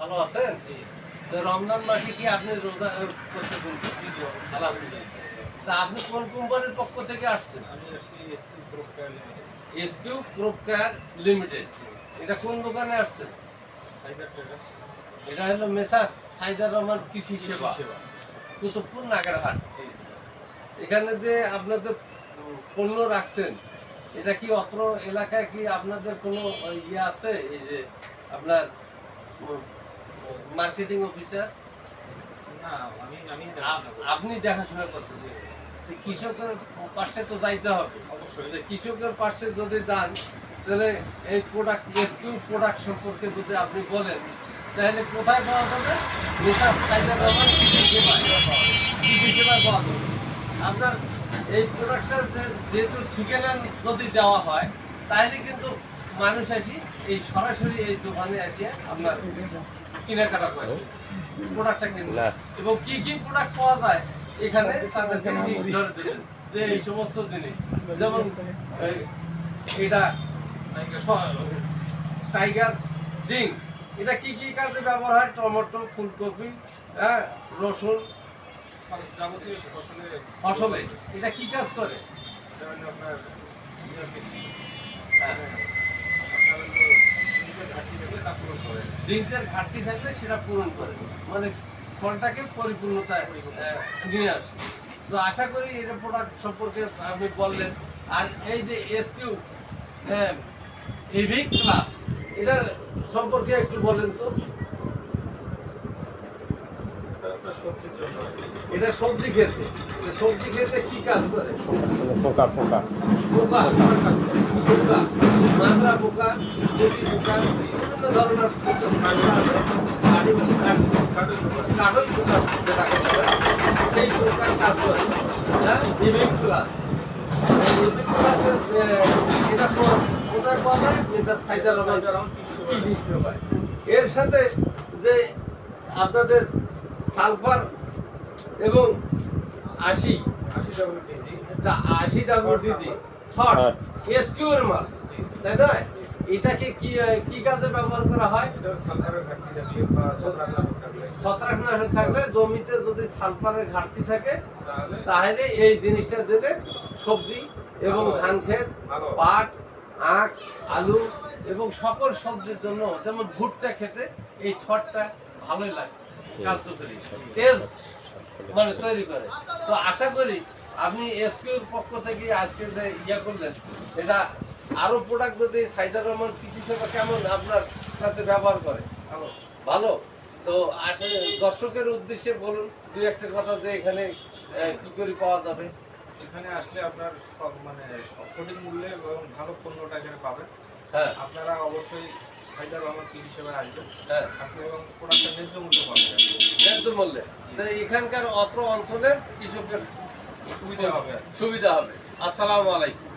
ভালো আছেন? তো রমজান মাসে কি আপনি রোজা আলহামদুলিল্লাহ। তা আপনি কোন কোম্পানির পক্ষ থেকে আসছেন? এসকিউ গ্রুপ কেয়ার লিমিটেড এটা কোন দোকানে আসছেন? এটা হলো মেসাস সাইদার রহমান কৃষি সেবা। কুতুবপুর নাগারহাট। এখানে যে আপনাদের পণ্য রাখছেন এটা কি অত্র এলাকায় কি আপনাদের কোনো ইয়ে আছে? এই যে আপনার মার্কেটিং অফিসার না আমি আমি আপনি দেখাশোনা করতেছেন। কৃষকের পাশে তো যাইতে হবে। অবশ্যই। যে কৃষকের পাশে যদি যান তাহলে এই প্রোডাক্ট এসকিউ প্রোডাক্ট সম্পর্কে যদি আপনি বলেন তাহলে কোথায় পাওয়া যাবে? নেশা সাইডার রহমান কৃষি সেবায় কৃষি সেবায় পাওয়া যাবে আপনার এই প্রোডাক্টটা যেহেতু ঠিকানা যদি দেওয়া হয় তাহলে কিন্তু মানুষ আসি এই সরাসরি এই দোকানে আসিয়া আপনার কেনাকাটা করে। প্রোডাক্টটা কিনবে। এবং কি কি প্রোডাক্ট পাওয়া যায় এখানে তাদেরকে ধরে দেবেন যে এই সমস্ত জিনিস যেমন এটা টাইগার জিঙ্ক এটা কি কি কাজে ব্যবহার হয়? টমেটো ফুলকপি হ্যাঁ রসুন যাবতীয় ফসলে ফসলে। এটা কি কাজ করে? এটা আপনার ইয়ে বেশি হ্যাঁ, আপনার হলো নিজের ঘাটতি থাকলে তা পূরণ করে জিঙ্কের ঘাটতি থাকলে সেটা পূরণ করে। মানে ফলটাকে পরিপূর্ণতায় নিয়ে আসে। তো আশা করি এটা প্রোডাক্ট সম্পর্কে আপনি বললেন। আর এই যে এসকিউ ইভিক ক্লাস এটার সম্পর্কে একটু বলেন তো। এটা সবজি খেতে। সবজি খেতে কি কাজ করে? পোকা পোকা। পোকা পোকা। পোকা পোকা বিভিন্ন ধরনের পোকা আছে। কাঠই যেটাকে সেই পোকার কাজ করে। হ্যাঁ? এটা পাওয়া যায়? মিসার কৃষি এর সাথে যে আপনাদের সালফার এবং আশি আশি টাকা কেজি আশি টাকা দিজি থট এসকিউ এর মাল। তাই নয়? এটাকে কি কি কাজে ব্যবহার করা হয়? ছত্রাকনাশক থাকলে জমিতে যদি সালফারের ঘাটতি থাকে তাহলে এই জিনিসটা দিলে সবজি এবং ধান ক্ষেত পাট আখ আলু এবং সকল সবজির জন্য যেমন ভুট্টা খেতে এই থটটা ভালোই লাগে কার্যকরী। তেজ মানে তৈরি করে। তো আশা করি আপনি এসকিউর পক্ষ থেকে আজকে যে ইয়া করলেন এটা আরও প্রোডাক্ট যদি সাইদার রহমান কৃষি সেবা কেমন আপনার সাথে ব্যবহার করে? ভালো? তো আসলে দর্শকের উদ্দেশ্যে বলুন দুই একটা কথা যে এখানে কি করে পাওয়া যাবে? এখানে আসলে আপনার সব মানে সঠিক মূল্যে এবং ভালো পণ্যটা এখানে পাবেন। হ্যাঁ। আপনারা অবশ্যই হায়দার রহমান কৃষি সেবায় আসবেন। হ্যাঁ। আপনি এবং প্রোডাক্টটা ন্যায্য মূল্য পাবেন। ন্যায্য মূল্যে। এখানকার অত্র অঞ্চলের কৃষকের সুবিধা হবে। সুবিধা হবে। আসসালামু আলাইকুম।